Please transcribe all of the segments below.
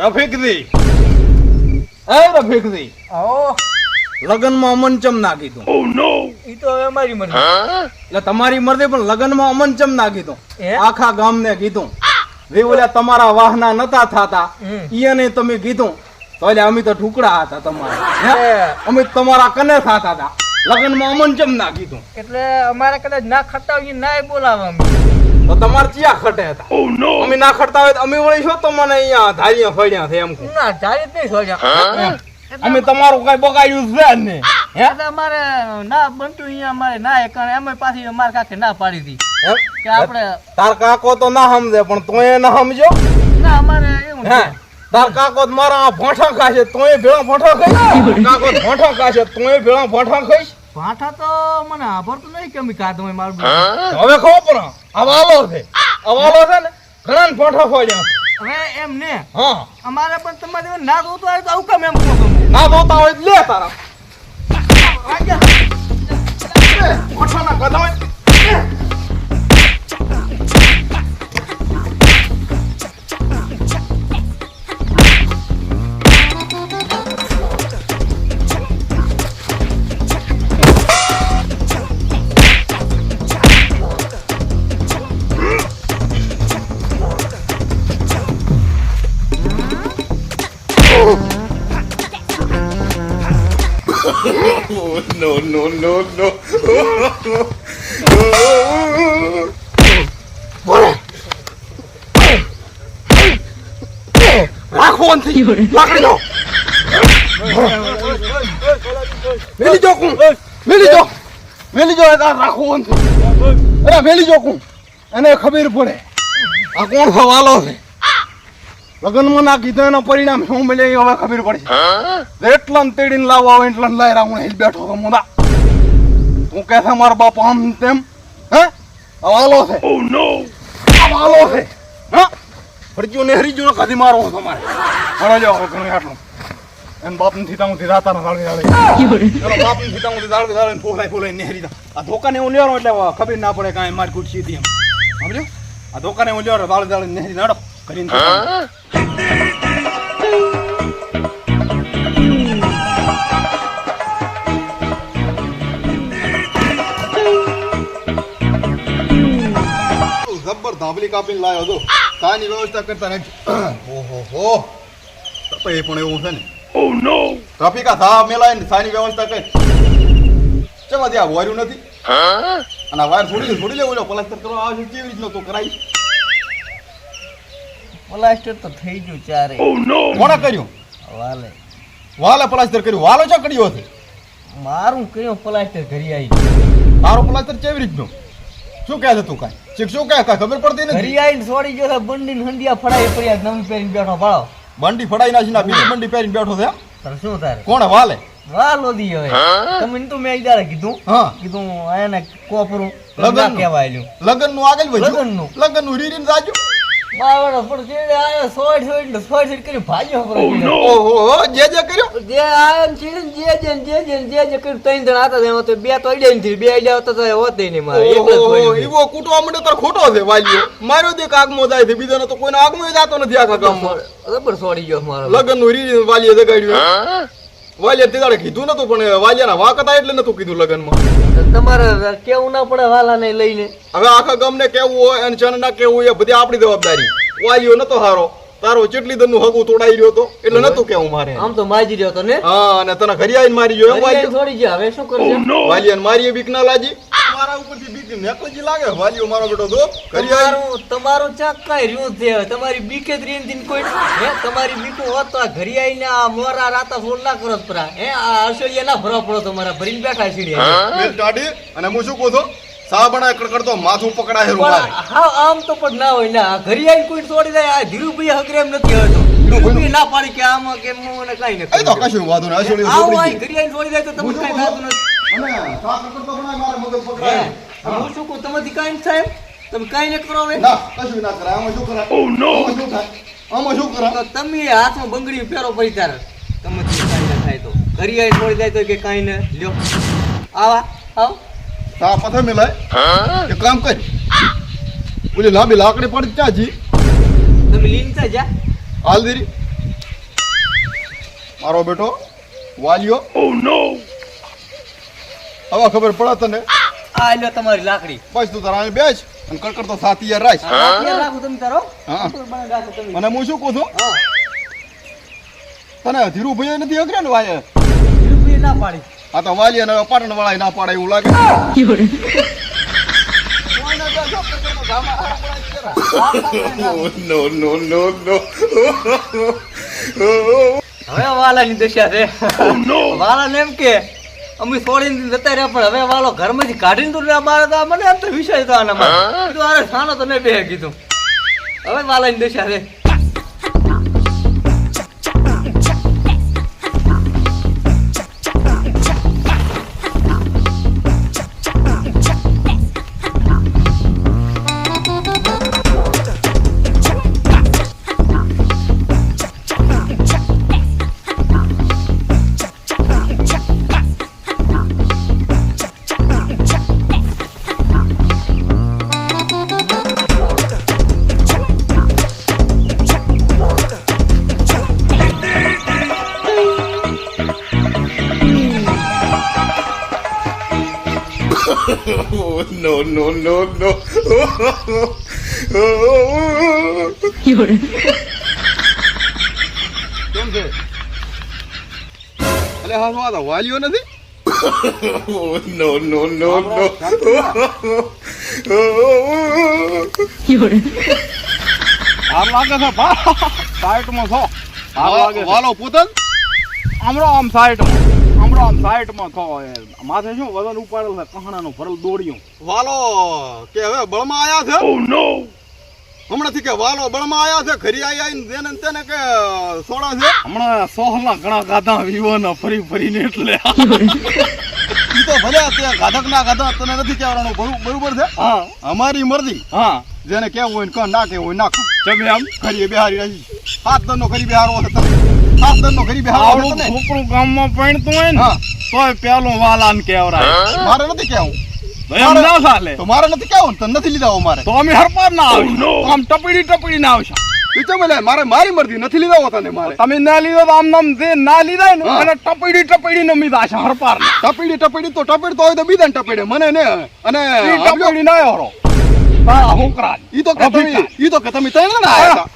રફીકજી એ રફીકજી આવો. લગનમાં અમન ચમ ના કીધું? ઈ તો હવે મારી મરજી. એટલે તમારી મરજી પણ લગનમાં અમન ચમ ના કીધું? હે? આખા ગામને કીધું. વે ઓલા તમારા વાહના નતા થાતા. ઈને તમે કીધું. તો એટલે અમે તો ઠુકડા હતા તમારા. હે? હે. અમે તમારા કને થાતા હતા. લગનમાં અમન ચમ ના કીધું? એટલે અમારે કદાચ ના ખટાવી ના બોલાવવા અમે તો તમારે ચિયા ખટે હતા? અમે ના ખટતા હોય તો અમે વળી શું તમને અહીંયા ધારિયા ફળ્યા છે એમ. ના ચાલી જ નહીં સોજા અમે તમારું કઈ બગાડ્યું છે જ નહીં. હે? એટલે અમારે ના બનતું અહીંયા અમારે ના એકણ એમ પાછી અમારે કાકે ના પાડી હતી. કે આપણે તાર કાકો તો ના સમજે પણ તોય ના સમજો ના અમારે એવું હે? તાર કાકો મારા આ ભોંઠા ખાશે તોય ભેળા ભોંઠા ખાઈ કાકો ભોંઠા ખાશે તોય ભેળા ભોંઠા ખાઈશ ભાઠા તો મને આભરતું નહીં કેમ કાઢું મારું હવે ખો પણ અવાલો છે. અવાલો છે ને ઘણા ને ભોંઠા ખોલ્યા હવે એમ ને હા. અમારે પણ તમારે ના દોતો હોય તો આવું કેમ એમ કહો ના ધોતા હોય તો લે તારા. રાખો નથી લાકડી મેલી જો કું વેલી જો મેલી જો રાખો નથી અરે વેલી જો કું એને ખબર પડે આ કોણ સવાલો છે લગ્નમાં ના કીધું એના પરિણામ શું મળે એ હવે ખબર પડશે. એટલા ને તેડીને લાવવા આવે એટલા ને રહ્યા હું હિલ બેઠો તો મુદા તું કે છે મારા બાપ આમ તેમ? હે? આ વાલો છે. આ વાલો છે. હા? ને હરીજ્યું ને કદી મારો તમારે. ભણો જાઓ ઘણું આટલું. એમ બાપ ને થીતા હું રાતા ના દાળી દાળી એનો બાપ ને થીતા હું દાળી દાળી ફોલાઈ ફોલાઈ નેહરી દા આ ધોકાને હું લેવાનો એટલે ખબર ના પડે કાંઈ મારી કુટસી હતી એમ. સમજ્યો? આ ધોકાને હું લેવાનો દાળી દાળી નેહરી નાડો કરીને જબ્બર ધાબલી કાપીને લાવ્યો હતો કાની વ્યવસ્થા કરતા રહેજો ઓહો હો એ પણ એવું છે ને. ઓ નો ટ્રાફિકા થા મેલાય ને થાની વ્યવસ્થા કર. ચેમાં આ વાર્યું નથી? અને આ વાયર છોડી છોડી લેવું પ્લાસ્ટર કરવા આવે છે કેવી રીતનો તો કરાય? પ્લાસ્ટર તો થઈ ગયું ચારે. કોણે કર્યું? વાલે. વાલે પ્લાસ્ટર કર્યું? વાલો ચા કર્યો છે? મારું કયો પ્લાસ્ટર ઘરી આવી તારો પ્લાસ્ટર કેવી રીતનો? શું કહે છે તું કાંઈ? શીખ શું કહે? કાંઈ ખબર પડતી નથી? ઘરી આવીને છોડી ગયો છે બંડી હંડિયા ફડાઈ પડ્યા નવી પહેરીને બેઠો ભાળો બંડી ફડાઈ નાખી ના બીજી બંડી પહેરીને બેઠો છે એમ? શું તારે? કોણે? વાલે. વાલો દી હવે. તમે તો મેં ઈદારે કીધું. હા. કીધું આને કોપરું લગન કહેવાય લગનનું આગળ વધ્યું? લગનનું. લગનનું રીરીને જાજો બાવડો પણ જે આયો સોડ સોડ ને સોડ સોડ કરી ભાગ્યો પરો ઓહો જે જે કર્યો? જે આયો ને ચીડ જે જે જે જે જે જે કર્યું ત્રણ જણ હતા એમાં તો બે તો અડ્યા નથી બે અડ્યા હતા તો હોતે નહીં મારે એક જ ઓહો, છોડ્યું છે. ઈવો કૂટવા માંડ્યો તાર ખોટો છે વાલીઓ. મારો દેખ આગમો જાય છે બીજાનો તો કોઈને આગમો જાતો નથી આખા ગામમાં. રબર છોડી ગયો મારો. લગનનું રીરીને વાલીએ જગાડ્યું. વાલીએ તે દાડે કીધું નતું પણ વાલિયાના ના વાકતા એટલે નતું કીધું લગનમાં. તમારે કેવું ના પડે વાલાને લઈને? હવે આખા ગમને કેવું હોય અને જન ના કેવું એ બધી આપણી જવાબદારી. વાલીઓ નતો હારો. તારો ચેટલી દનનું હગું તોડાઈ રહ્યો તો? એટલે નતું કેવું મારે. આમ તો માજી રહ્યો તો ને હા અને તને ઘરે આવીને મારી ગયો એમ છોડી ગયા હવે શું કરશે વાલિયાને મારીએ બીક ના લાજી મારા ઉપરથી બીક નેકલજી લાગે? વાલીઓ મારો બેટો તો ઘરે આવ્યો તમારું ચાક કઈ રહ્યું છે. તમારી બીકે જ દિન કોઈ હે તમારી બીકો હોત તો આ ઘરે આવીને આ મોરા રાતા ફોન ના કરો પરા. હે આ અસળિયા ના ભરો પડો તમારા. ભરીને બેઠા સીડી મેં ટાડી અને હું શું કહું છું? સા બના કડકડતો માથું પકડાય રૂમાલ. હા આમ તો પણ ના હોય ને ઘરે આવીને કોઈ છોડી જાય આ ધીરુભાઈ હગરેમ એમ નથી હતો. ધીરુભાઈ ના પાડી કે આમાં કે મને કઈ એ તો કશું વાંધો આઈ છોડી જાય તો તમને કઈ થતું નથી. અને સા કડકડતો બનાય મારે મગજ પકડાય. હું શું કહું તમારી કઈ નથી થાય તમે કાઈ ન કરો હવે? ના કશું ના કરાય. આમાં શું કરાય? ઓ નો શું થાય? આમાં શું કરાય? તો તમે હાથમાં બંગડી પહેરો પડી તારે તમે કાંઈ ન થાય તો. ઘરિયાઈ છોડી જાય તો કે કાઈ ન લ્યો. આવા આવ. સા પથે મિલાય એક કામ કર. ઓલી લાંબી લાકડી પડી ક્યાં જી? તમે લીન જા? હાલ દેરી. મારો બેટો વાલિયો હવે ખબર પડે તને? આ લ્યો તમારી લાકડી. બસ તું તારા બેસ અને કડકડ તો સાથી યાર રાખ. રાખો તમે તારો? અને હું શું કહું છું? તને ધીરુભાઈ નથી અગ્રે ને વાય? ના પાડી. આ તો વાલી અને પાટણ વાળા ના પાડે એવું લાગે. no, no, no, no. હવે વાલાની દશા છે. વાલાને એમ કે અમે છોડીને જતા રહ્યા પણ હવે વાલો ઘરમાંથી કાઢીને તો ના હતા મને એમ તો વિષય હતો આનામાં. કીધું સાનો તો નહીં બે કીધું. હવે વાલાની દશા છે. No, no, no, no. કેમ છે? એટલે હા શું આ તો વાલીઓ નથી? Oh, no, no, no, no. હાર લાગે છે હાર લાગે છે. વાલો પૂતન? આમરો આમ સાઈડમાં આમરો આમ સાઈડમાં છો. માથે શું વજન ઉપાડેલ છે? કહણાનું ભરેલ દોડ્યું. વાલો કે હવે બળમાં આયા છે? હમણાંથી કે વાલો બળમાં આયા છે ખરી આયા આઈને જેને તેને કે સોડા છે? હમણાં સોહલા ઘણા ગાધા વિવાના ફરી ફરીને એટલે. ઈ તો ભલે તે ગાધક ના ગાધા તને નથી કહેવાનું બરો- બરોબર છે? હા. અમારી મરજી. હા. જેને કેવું હોય ને ના કેવું હોય ના કહે. ચમે આમ ખરી બિહારી રહી હાથ દરનો ખરી બેહારો તને તને છોકરું ગામમાં પૈણતું હોય ને તોય પેલું વાલાન કેવરાય મારે નથી કેવું ના મારે નથી કેવું તને નથી લીધા મારે. તો અમે હરપાર ના આવી આમ ટપડી ટપડી ના આવશે. ઈ તો મને મારે મારી મરજી નથી લીધા તને મારે. તમે ના લીધો તો આમ નામ જે ના લીધા ને અને ટપડી ટપડી ને મીધા છે હરપાર ટપડી ટપીડી ટપીડી તો ટપીડતો હોય તો બીજાને ટપડે. મને ને અને ટપડી ના હરો તારા છોકરા ઈ તો કે તમે ઈ તો કે તમે તઈ ના આયા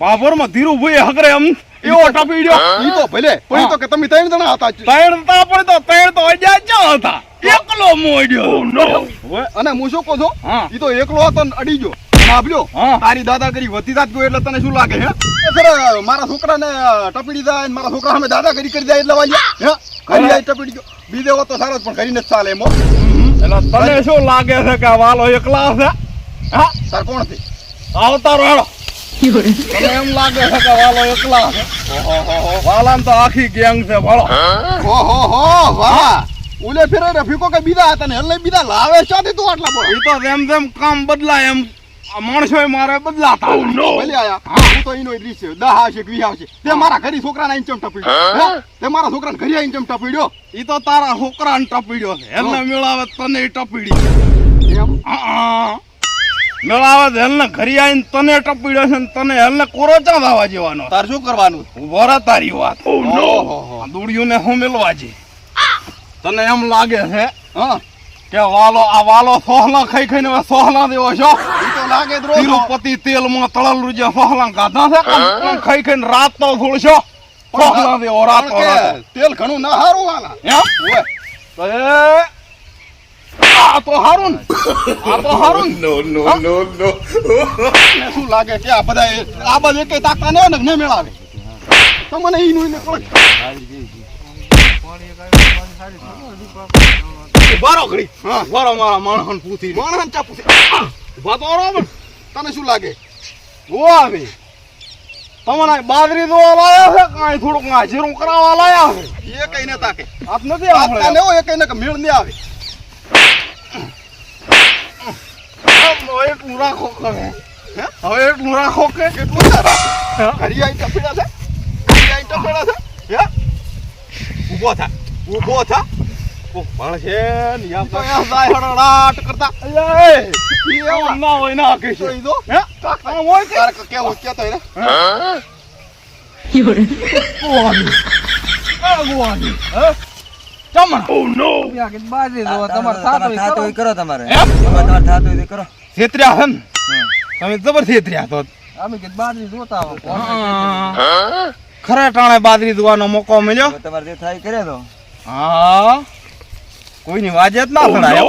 બાબરમાં ધીરુભાઈ હગરે એમ એવો ટપીડ્યો ઈ તો ભલે પણ તો કે તમે ત્રણ જણા હતા. તૈણ તા પણ તો તૈણ તો અજા ક્યાં હતા. એકલો મોડ્યો. ઓય, અને હું શું કહું છું? ઈ તો એકલો હતો ને અડી ગયો. આપજો. તારી દાદાગીરી વધી જાત ગયો એટલે તને શું લાગે હે? સર મારા છોકરાને ટપીડી જાય ને મારા છોકરા સામે દાદાગીરી કરી જાય એટલે વાલ્યા હે? ઘરી જાય ટપીડી ગયો. બીજે હોત તો સારો પણ ઘરી નથી ચાલે એમ એટલે તને શું લાગે છે કે વાલો એકલા છે? હા? તાર કોણ છે? આવતારો હેડો એમ લાગે છે કે વાલો એકલા છે વાલામ તો આખી ગેંગ છે રફીકો કે બીજા ને હલ્લે બીજા લાવે ક્યાંથી તું આટલા બદલાય એમ માણસો મારે બદલાતા ભલે આયા હું. તો ઈનો રીસ છે દહ આવશે આવશે તે મારા ઘરે છોકરાને આઈને ચમ ટપીડ્યો તે મારા છોકરાને ઘરે આઈને ટપડ્યો ટપીડ્યો એ તો તારા છોકરાને ટપીડ્યો છે એને મેળાવે તને ટપીડી એમ આ મેળાવે છે હેલને ઘરી આવીને તને ટપીડ્યો છે ને તને હેલને કોરો ચા દાવા જેવાનો? તાર શું કરવાનું? વરા તારી વાત. આ દોડીઓને હું મેળવા છે તને એમ લાગે છે હા કે વાલો આ વાલો સોહલા ખાઈ ખાઈને હવે સોહલા દેવો છો? તો લાગે જ રોજ તિરુપતિ તેલમાં તળેલું જે સોહલા ગાધા છે ખાઈ ખાઈને રાત તો થોડશો સોહલા દેવો રાત તેલ ઘણું ના હારું વાલા. તો એ આ તો હારું આ તો હારું ને. No, no, no, no. શું લાગે કે આ બધા આ બધા એકેય તાકતા ને ને ને મેળાવે તમને ઈનું ઈને બારો ઘડી. હા. બારો મારા માણસને પૂછી માણસને ચા પૂછે ઊભા તો તને શું લાગે? ઓ આવે તમને બાદરી દોવા લાયા છે? કાંઈ થોડુંક હાજરું જીરું કરાવવા લાયા છે? એ કઈ ને તાકે. આપ નથી આપણે એ કઈ ને મેળ ને આવે. હવે એટલું રાખો કે હે? હવે એટલું રાખો કે કેટલું સારા? ઘરી આઈ ટપેડા છે? ઘરી આઈ ટપેડા છે? હે? ઊભો થા. ઊભો થા. ભણ છે ને તો યાર જાય હડડાટ કરતા. અલ્યા એ! ના હોય ના કે તો ઈ જો. હે? આમ હોય કે? કેવું કેતો રે? ઓ આવી આગવાની હે? ચમણ આ કીધું બાજી દો તમાર થાતો થાતું થતું હોય હોય કરો તમારે. એમ? તમાર થાતો હોય તો કરો. છેતર્યા હે ને તમે જબર છેતર્યા તો. અમે કે બાજરી જોતા આવો ખરા ટાણે બાજરી દોવાનો મોકો મળ્યો? તમારે જે થાય એ કરે તો. હા. કોઈની વાજે જ ના થડાય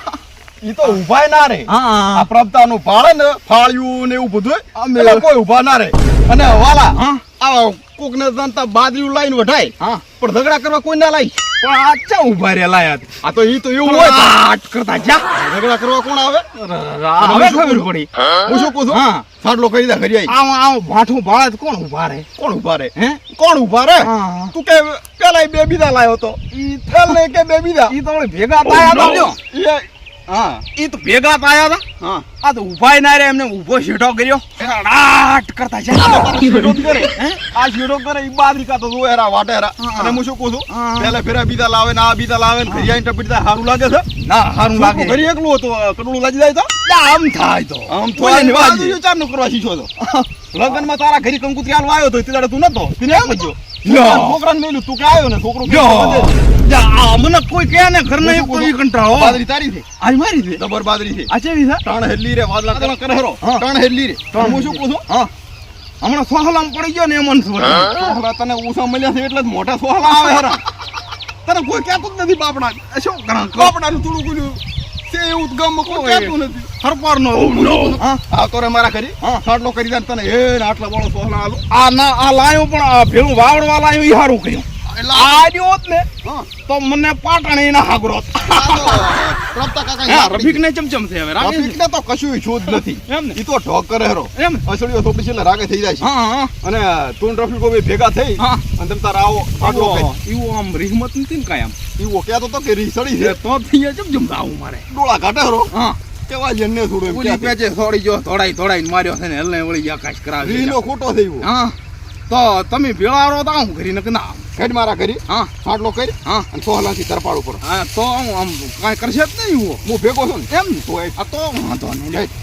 ઈ તો ઉભાય ના રે. આ પ્રભતાનું ફાળે ને ફાળ્યું ને એવું બધું અમે કોઈ ઊભા ના રે અને વાલા આ કોક ને જનતા બાદરીયું લાઈન વઢાય પણ ઝઘડા કરવા કોઈ ના લાઈ પણ આ ચા ઊભા રે લાયા આ તો ઈ તો એવું હોય આટ કરતા જા. ઝઘડા કરવા કોણ આવે? હવે ખબર પડી. હું? શું કહું છું? સાડલો કરી દે ઘરી આવી આમ આમ ભાઠું ભાળે કોણ ઊભા રે કોણ ઊભા રે હે? કોણ ઊભા રે તું કે પેલા બે બીજા લાયો તો. ઈ થેલ ને કે બે બીજા? ઈ તો ભેગા તાયા તો ઈ હા. એ તો ભેગા પાયા હતા? હા. આ તો ઉભાય ના રે એમને ઊભો શેઠો કર્યો. રાટ કરતા છે આ શેઠો કરે. ઈ બાદરી કાતો તો જો એરા વાટે એરા અને હું શું કહું છું? પેલા ફેરા બીજા લાવે ને આ બીજા લાવે ને ઘરિયા ટપીતા સારું લાગે છે? ના સારું લાગે. ઘરી એકલું હતું કડું લાગી જાય તો? આમ થાય તો. આમ થાય ને વાજી વિચાર ન કરવા શીખો તો લગનમાં તારા ઘરી કંકુતરી હાલ આવ્યો તો તે તું નતો. તીને એમ જ છોકરાને મેલું તું કે આવ્યો ને? છોકરો મને કોઈ કે ને ઘર નહીં કોઈ કંટાળો. બાદરી તારી છે. આજ મારી છે? જબર બાદરી છે. આ ચેવી છે? ટાણ હેડલી રે વાદલા કલા કરે હરો. ટાણ હેડલી રે. હું શું કહું છું? હા. હમણાં સોહલામ પડી ગયો ને એમન સોહલા તને ઉષા મળ્યા છે એટલે જ મોટા સોહલા આવે હરા. તને કોઈ કહેતું જ નથી બાપડા. એ શું કરા બાપડાનું થોડું ગુલ્યું. તે એવું કોઈ કહેતું નથી. હરપાર નો હા. આ તો રે મારા કરી સાટલો કરી દે તને. હે આટલા વાળો સોહલા આલું. આ ના આ લાયો પણ આ ભેળું વાવડવા લાયો ઈ હારું કર્યું. આ ને તો મને પાટણે એના હાગરો રફીક ને ચમચમ છે હવે રફીક ને તો કશું છું નથી. એમ ઈ તો ઢોક કરે હરો. એમ અસળીઓ થોડી છે રાગે થઈ જાય છે. અને તું ને રફીકો ભેગા થઈ અને તમે તારા આવો આગલો કરી. આમ રિહમત નથી ને કાંઈ આમ. ઈવો કહેતો તો કે રીસડી છે. તો થઈ જાય ચમ ચમ આવું મારે. ડોળા કાઢે હરો. હા. કેવા જન્ને થોડું કહેતી. પેચે થોડી જો થોડાઈ થોડાઈ માર્યો છે ને હલને વળી આકાશ કરાવી રીનો ખોટો થયો હા. તો તમે ભેળારો તો આમ કરી નક ના ખેડ મારા કરી હા. ફાટલો કરી હા. અને સોહલાથી તરપાડ ઉપર. હા તો આમ આમ કાંઈ કરશે જ નહીં હું. ભેગો છું ને. એમ તો આ તો વાંધો નહીં.